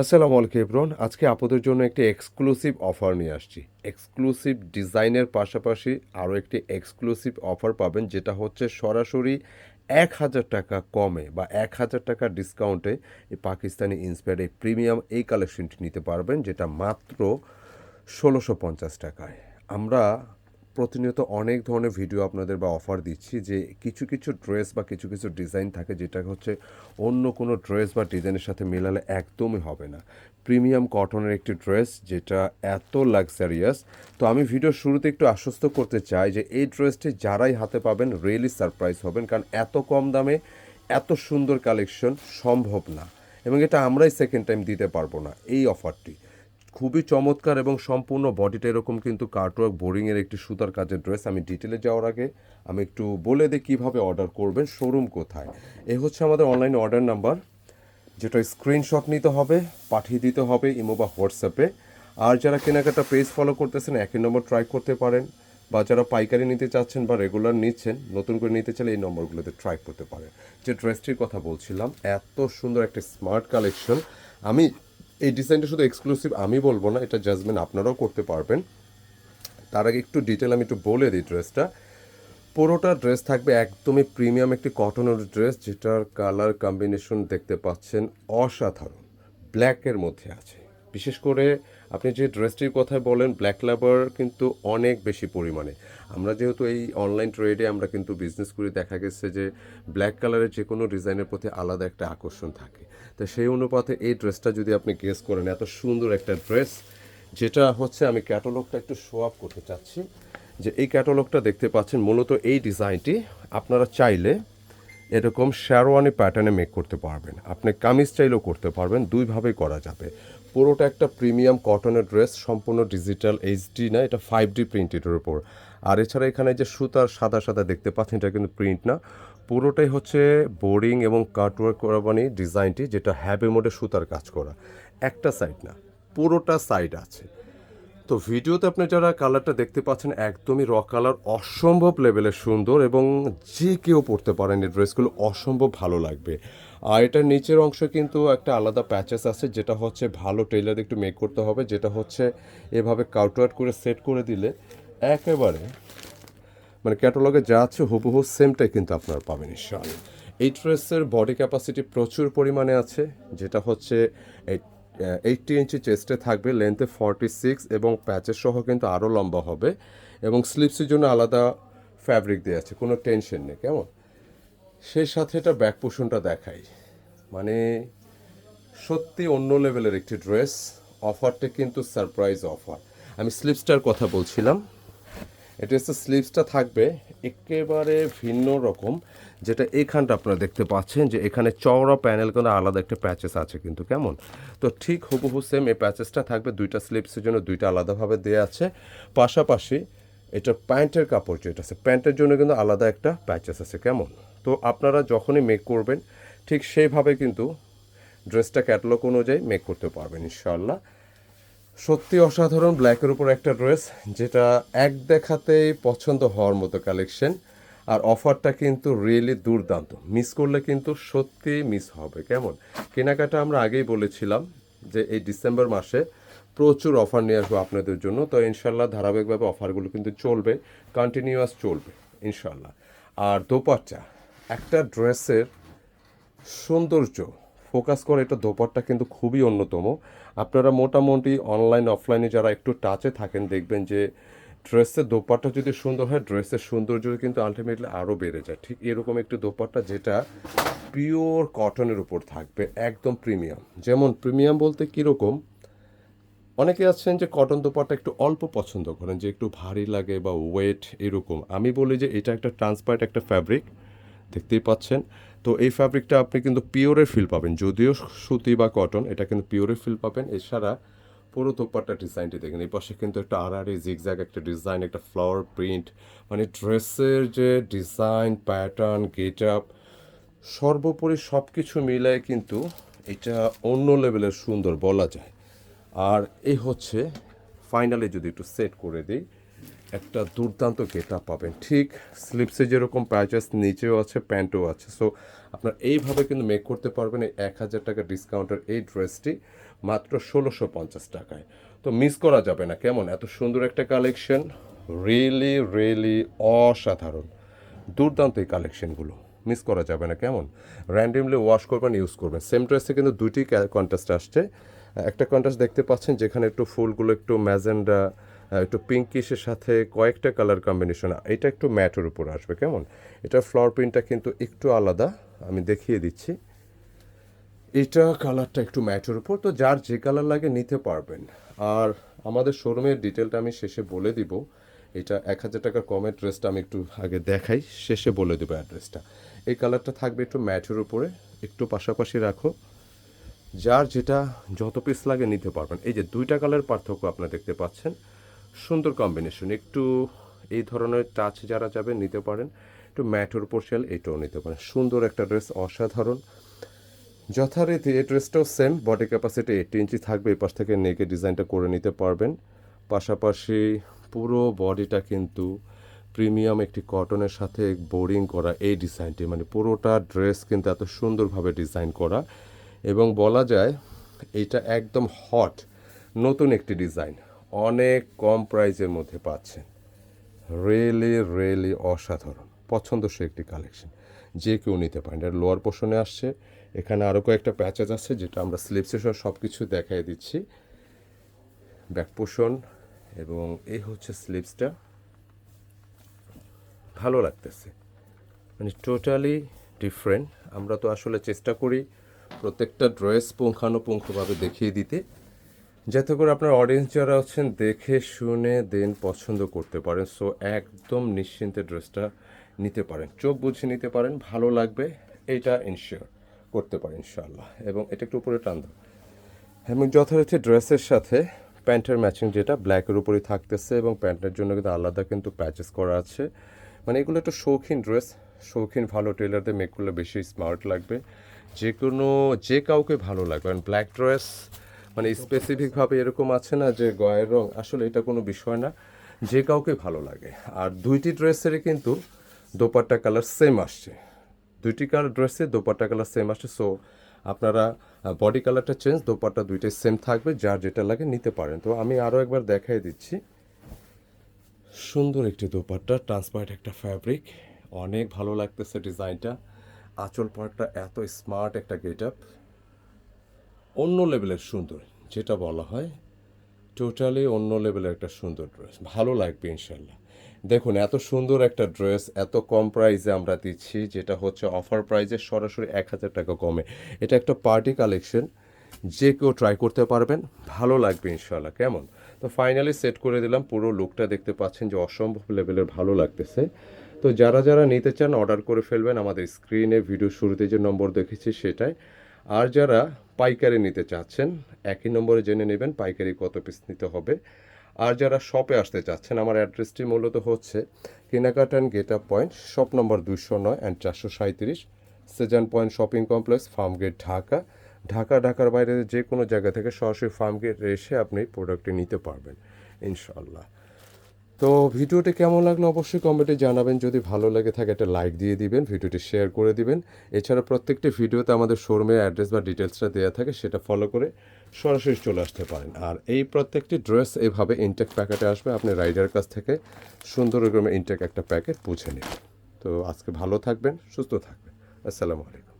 আসসালামু আলাইকুম ইব্রন আজকে আপনাদের জন্য একটি এক্সক্লুসিভ অফার নিয়ে আসছি। এক্সক্লুসিভ ডিজাইনের পাশাপাশি আরও একটি এক্সক্লুসিভ অফার পাবেন, যেটা হচ্ছে সরাসরি এক হাজার টাকা কমে বা এক হাজার টাকা ডিসকাউন্টে এই পাকিস্তানি ইন্সপায়ার্ড এই প্রিমিয়াম এই কালেকশনটি নিতে পারবেন, যেটা মাত্র ষোলোশো পঞ্চাশ টাকায়। আমরা প্রতিনিয়ত অনেক ধরনের ভিডিও আপনাদের বা অফার দিচ্ছি যে কিছু কিছু ড্রেস বা কিছু কিছু ডিজাইন থাকে যেটা হচ্ছে অন্য কোনো ড্রেস বা ডিজাইনের সাথে মেলালে একদমই হবে না। প্রিমিয়াম কটনের একটি ড্রেস যেটা এত লাক্সারিয়াস তো আমি ভিডিওর শুরুতে একটু আশ্বস্ত করতে চাই যে এই ড্রেসটি যারাই হাতে পাবেন রিয়েলি সারপ্রাইজ হবেন কারণ এত কম দামে এত সুন্দর কালেকশন সম্ভব না। এবং এটা আমরাই সেকেন্ড টাইম দিতে পারব না এই অফারটি খুবই চমৎকার এবং সম্পূর্ণ বডিটা এরকম কিন্তু কার্টওয়ার্ক, বোরিংয়ের একটি সুতার কাজের ড্রেস। আমি ডিটেলে যাওয়ার আগে আমি একটু বলে দিই কীভাবে অর্ডার করবেন, শোরুম কোথায়। এ হচ্ছে আমাদের অনলাইন অর্ডার নাম্বার, যেটা স্ক্রিনশট নিতে হবে, পাঠিয়ে দিতে হবে ইমো বা হোয়াটসঅ্যাপে। আর যারা কেনাকাটা পেজ ফলো করতেছেন, একই নম্বর ট্রাই করতে পারেন, বা যারা পাইকারি নিতে চাচ্ছেন বা রেগুলার নিচ্ছেন, নতুন করে নিতে চাইলে এই নম্বরগুলোতে ট্রাই করতে পারেন। যে ড্রেসটির কথা বলছিলাম, এত সুন্দর একটা স্মার্ট কালেকশন আমি এই ডিজাইনটা শুধু এক্সক্লুসিভ আমি বলব না, এটা জাজমেন্ট আপনারাও করতে পারবেন। তার আগে একটু ডিটেল আমি একটু বলে দিই ড্রেসটা পুরোটা ড্রেস থাকবে একদমই প্রিমিয়াম একটি কটনের ড্রেস যেটার কালার কম্বিনেশন দেখতে পাচ্ছেন অসাধারণ। ব্ল্যাকের মধ্যে আছে। বিশেষ করে আপনি যে ড্রেসটির কথা বলেন ব্ল্যাক লাভার কিন্তু অনেক বেশি পরিমাণে। আমরা যেহেতু এই অনলাইন ট্রেডে আমরা কিন্তু বিজনেস করি, দেখা গেছে যে ব্ল্যাক কালারের যে কোনো ডিজাইনের প্রতি আলাদা একটা আকর্ষণ থাকে। তো সেই অনুপাতে এই ড্রেসটা যদি আপনি গেস করেন, এত সুন্দর একটা ড্রেস, যেটা হচ্ছে আমি ক্যাটালগটা একটু শো আপ করতে চাচ্ছি, যে এই ক্যাটালগটা দেখতে পাচ্ছেন, মূলত এই ডিজাইনটি আপনারা চাইলে এরকম শেরওয়ানি প্যাটার্নে মেক করতে পারবেন। আপনি কামিজ চাইলেও করতে পারবেন, দুইভাবেই করা যাবে। পুরোটা একটা প্রিমিয়াম কটনের ড্রেস, সম্পূর্ণ ডিজিটাল এইচডি না, এটা ফাইভ ডি প্রিন্টেডের উপর। আর এছাড়া এখানে যে সুতার সাদা সাদা দেখতে পাচ্ছেন, এটা কিন্তু প্রিন্ট না। পুরোটাই হচ্ছে বোরিং এবং কাটওয়ার্ক করা মানে ডিজাইনটি যেটা হ্যাভি মোডে সুতার কাজ করা। একটা সাইড না, পুরোটা সাইড আছে। তো ভিডিওতে আপনি যারা কালারটা দেখতে পাচ্ছেন, একদমই র কালার অসম্ভব লেভেলের সুন্দর এবং যে কেউ পরতে পারেন এই ড্রেসগুলো অসম্ভব ভালো লাগবে। আর এটার নিচের অংশ কিন্তু একটা আলাদা প্যাচেস আছে, যেটা হচ্ছে ভালো টেইলার একটু মেক করতে হবে, যেটা হচ্ছে এভাবে কাউটওয়ার্ট করে সেট করে দিলে একেবারে মানে ক্যাটালগে যা আছে হুবহু সেমটাই কিন্তু আপনারা পাবেন ইনশাআল্লাহ। এই ড্রেসের বডি ক্যাপাসিটি প্রচুর পরিমাণে আছে, যেটা হচ্ছে এইটটি ইঞ্চি চেস্টে থাকবে লেন্থে ফর্টি সিক্স এবং প্যাচের সহ কিন্তু আরও লম্বা হবে এবং স্লিপসের জন্য আলাদা ফ্যাব্রিক দেওয়া আছে, কোনো টেনশন নেই, কেমন? সেই সাথে এটা ব্যাক পোষণটা দেখাই। মানে সত্যি অন্য লেভেলের একটি ড্রেস অফারটা কিন্তু সারপ্রাইজ অফার আমি স্লিপসটার কথা বলছিলাম। এটা হচ্ছে স্লিভসটা থাকবে একেবারে ভিন্ন রকম, যেটা এখানটা আপনারা দেখতে পাচ্ছেন যে এখানে চওড়া প্যানেল কোনো আলাদা একটা প্যাচেস আছে কিন্তু, কেমন? তো ঠিক হুবহু সেম এই প্যাচেসটা থাকবে, দুইটা স্লিভসের জন্য দুইটা আলাদাভাবে দেওয়া আছে। পাশাপাশি এটা প্যান্টের কাপড় যেটা আছে, প্যান্টের জন্য কিন্তু আলাদা একটা প্যাচেস আছে, কেমন? তো আপনারা যখনই মেক করবেন, ঠিক সেইভাবে কিন্তু ড্রেসটা ক্যাটালগ অনুযায়ী মেক করতে পারবেন ইনশাল্লাহ সত্যি অসাধারণ ব্ল্যাকের উপর একটা ড্রেস যেটা এক দেখাতেই পছন্দ হওয়ার মতো কালেকশন আর অফারটা কিন্তু রিয়েলি দুর্দান্ত। মিস করলে কিন্তু সত্যি মিস হবে, কেমন? কেনাকাটা আমরা আগেই বলেছিলাম যে এই ডিসেম্বর মাসে প্রচুর অফার নিয়ে আসব আপনাদের জন্য। তো ইনশাল্লাহ ধারাবাহিকভাবে অফারগুলো কিন্তু চলবে কন্টিনিউয়াস চলবে ইনশাল্লাহ আর দোপাট্টা একটা ড্রেসের সৌন্দর্য। ফোকাস করে এটা দোপাট্টা কিন্তু খুবই অন্যতম। আপনারা মোটামুটি অনলাইন, অফলাইনে যারা একটু টাচে থাকেন দেখবেন যে ড্রেসের দোপাট্টা যদি সুন্দর হয়, ড্রেসের সৌন্দর্য কিন্তু আলটিমেটলি আরও বেড়ে যায়। ঠিক এরকম একটি দোপাট্টা যেটা পিওর কটনের উপর থাকবে, একদম প্রিমিয়াম যেমন প্রিমিয়াম বলতে কীরকম? অনেকে আছেন যে কটন দোপাট্টা একটু অল্প পছন্দ করেন, যে একটু ভারী লাগে বা ওয়েট এরকম। আমি বলি যে এটা একটা ট্রান্সপারেন্ট একটা ফ্যাব্রিক দেখতেই পাচ্ছেন। তো এই ফ্যাব্রিকটা আপনি কিন্তু পিওরের ফিল পাবেন। যদিও সুতি বা কটন এটা কিন্তু পিওরের ফিল পাবেন। এছাড়া পুরো দোপাট্টা ডিজাইনটি দেখেন, এই পাশে কিন্তু একটা আড়াআড়ি জিগজ্যাগ একটা ডিজাইন একটা ফ্লাওয়ার প্রিন্ট মানে ড্রেসের যে ডিজাইন প্যাটার্ন গেট আপ সর্বোপরি সব কিছু মিলায় কিন্তু এটা অন্য লেভেলের সুন্দর বলা যায়। আর এই হচ্ছে ফাইনালি যদি একটু সেট করে দিই একটা দুর্দান্ত গেটা পাবেন। ঠিক স্লিপসে যেরকম প্যাচেস নিচেও আছে প্যান্টও আছে। সো আপনার এইভাবে কিন্তু মেক করতে পারবেন এই এক হাজার টাকা ডিসকাউন্টের এই ড্রেসটি মাত্র ষোলোশো পঞ্চাশ টাকায়। তো মিস করা যাবে না। কেমন? এত সুন্দর একটা কালেকশন রিয়েলি রিয়েলি অসাধারণ। দুর্দান্ত এই কালেকশনগুলো মিস করা যাবে না। কেমন? র্যান্ডমলি ওয়াশ করবেন ইউজ করবেন। সেম ড্রেসে কিন্তু দুইটি কন্ট্রাস্ট আসছে। একটা কন্ট্রাস্ট দেখতে পাচ্ছেন যেখানে একটু ফুলগুলো একটু ম্যাজেন্ডা একটু পিঙ্কিশের সাথে কয়েকটা কালার কম্বিনেশন এটা একটু ম্যাটের উপর আসবে, কেমন? এটা ফ্লোর প্রিন্টটা কিন্তু একটু আলাদা, আমি দেখিয়ে দিচ্ছি। এটা কালারটা একটু ম্যাটের উপর, তো যার যে কালার লাগে নিতে পারবেন। আর আমাদের শোরুমের ডিটেলটা আমি শেষে বলে দিব। এটা এক হাজার টাকার কমের ড্রেসটা আমি একটু আগে দেখাই, শেষে বলে দেবো অ্যাড্রেসটা এই কালারটা থাকবে একটু ম্যাটের উপরে, একটু পাশাপাশি রাখো। যার যেটা যত পিস লাগে নিতে পারবেন। এই যে দুইটা কালার পার্থক্য আপনারা দেখতে পাচ্ছেন। সুন্দর কম্বিনেশন একটু এই ধরনের টাচ যারা যাবে নিতে পারেন। একটু ম্যাটের উপর শেল এটাও নিতে পারেন। সুন্দর একটা ড্রেস অসাধারণ। যথারীতি এই ড্রেসটাও same body capacity eight inch থাকবে। এই পাশ থেকে নেকে ডিজাইনটা করে নিতে পারবেন। পাশাপাশি পুরো বডিটা কিন্তু প্রিমিয়াম একটি কটনের সাথে বোরিং করা এই ডিজাইনটি মানে পুরোটা ড্রেস কিন্তু এত সুন্দরভাবে ডিজাইন করা। এবং বলা যায় এইটা একদম হট নতুন একটি ডিজাইন অনেক কম প্রাইজের মধ্যে পাচ্ছেন। রিয়েলি রিয়েলি অসাধারণ। পছন্দসই একটি কালেকশন। যে কেউ নিতে পারেন। এটা লোয়ার পোর্শনে আসছে। এখানে আরও কয়েকটা প্যাচেজ আছে, যেটা আমরা স্লিপসে সহ সব কিছু দেখাই দিচ্ছি। ব্যাক পোর্শন এবং এই হচ্ছে স্লিপসটা ভালো লাগতেছে। মানে টোটালি ডিফারেন্ট আমরা তো আসলে চেষ্টা করি প্রত্যেকটা ড্রেস পুঙ্খানুপুঙ্খভাবে দেখিয়ে দিতে। যাতে করে আপনার অডিয়েন্স যারা আছেন দেখে, শুনে দেন পছন্দ করতে পারেন। সো একদম নিশ্চিন্তে ড্রেসটা নিতে পারেন। চোখ বুঝে নিতে পারেন, ভালো লাগবে, এটা ইনশিওর করতে পারেন ইনশাআল্লাহ। এবং এটা একটু উপরে টান এবং যথারীতি ড্রেসের সাথে প্যান্টের ম্যাচিং যেটা ব্ল্যাকের উপরেই থাকতেছে এবং প্যান্টের জন্য কিন্তু আলাদা কিন্তু প্যাচেস করা আছে। মানে এগুলো একটু শৌখিন ড্রেস শৌখিন, ভালো টেলারদের মেক করলে বেশি স্মার্ট লাগবে। যে কোনো যে কাউকে ভালো লাগবে। কারণ ব্ল্যাক ড্রেস মানে স্পেসিফিকভাবে এরকম আছে না যে গয়ের রং, আসলে এটা কোনো বিষয় না, যে কাউকে ভালো লাগে। আর দুইটি ড্রেসেরই কিন্তু দোপাট্টা কালার সেম আসছে। দুইটি কালার ড্রেসে দোপাট্টা কালার সেম আসছে সো আপনারা বডি কালারটা চেঞ্জ দোপাট্টা দুইটাই সেম থাকবে, যার যেটা লাগে নিতে পারেন। তো আমি আরও একবার দেখাই দিচ্ছি। সুন্দর একটি দোপাট্টা ট্রান্সপারেন্ট একটা ফ্যাব্রিক অনেক ভালো লাগতেছে ডিজাইনটা। আঁচল পাটটা এত স্মার্ট একটা গেট আপ অন্য লেভেলের সুন্দর, যেটা বলা হয় টোটালি অন্য লেভেলের একটা সুন্দর ড্রেস ভালো লাগবে ইনশাল্লাহ দেখুন, এত সুন্দর একটা ড্রেস এত কম প্রাইসে আমরা দিচ্ছি, যেটা হচ্ছে অফার প্রাইসে সরাসরি এক হাজার টাকা কমে। এটা একটা পার্টি কালেকশন যে কেউ ট্রাই করতে পারবেন, ভালো লাগবে ইনশাল্লাহ কেমন? তো ফাইনালি সেট করে দিলাম, পুরো লুকটা দেখতে পাচ্ছেন যে অসম্ভব লেভেলের ভালো লাগতেছে। তো যারা যারা নিতে চান অর্ডার করে ফেলবেন। আমাদের স্ক্রিনে ভিডিও শুরুতে যে নম্বর দেখেছি, সেটাই। আর যারা পাইকারি নিতে চাচ্ছেন, একই নম্বরে জেনে নেবেন পাইকারি কত পিস নিতে হবে। আর যারা শপে আসতে চাচ্ছেন, আমার অ্যাড্রেসটি মূলত হচ্ছে কেনাকাটা and gate up point shop নম্বর দুশো নয় অ্যান্ড চারশো সাঁত্রিশ Sezan Point Shopping Complex Farm Gate Dhaka Dhaka ঢাকার বাইরে যে কোনো জায়গা থেকে সরাসরি ফার্ম গেট এসে আপনি প্রোডাক্টটি নিতে পারবেন ইনশাল্লাহ তো ভিডিওটি কেমন লাগল অবশ্যই কমেন্টে জানাবেন। যদি ভালো লাগে থাকে একটা লাইক দিয়ে দিবেন, ভিডিওটি শেয়ার করে দিবেন। এছাড়া প্রত্যেকটি ভিডিওতে আমাদের শোরুমের অ্যাড্রেস বা ডিটেলসটা দেওয়া থাকে, সেটা ফলো করে সরাসরি চলে আসতে পারেন। আর এই প্রত্যেকটি ড্রেস এভাবে ইনটেক প্যাকেটে আসবে, আপনি রাইডার কাছ থেকে সুন্দর রকমের ইনটেক একটা প্যাকেট বুঝে নেবেন। তো আজকে ভালো থাকবেন, সুস্থ থাকবেন। আসসালামু আলাইকুম।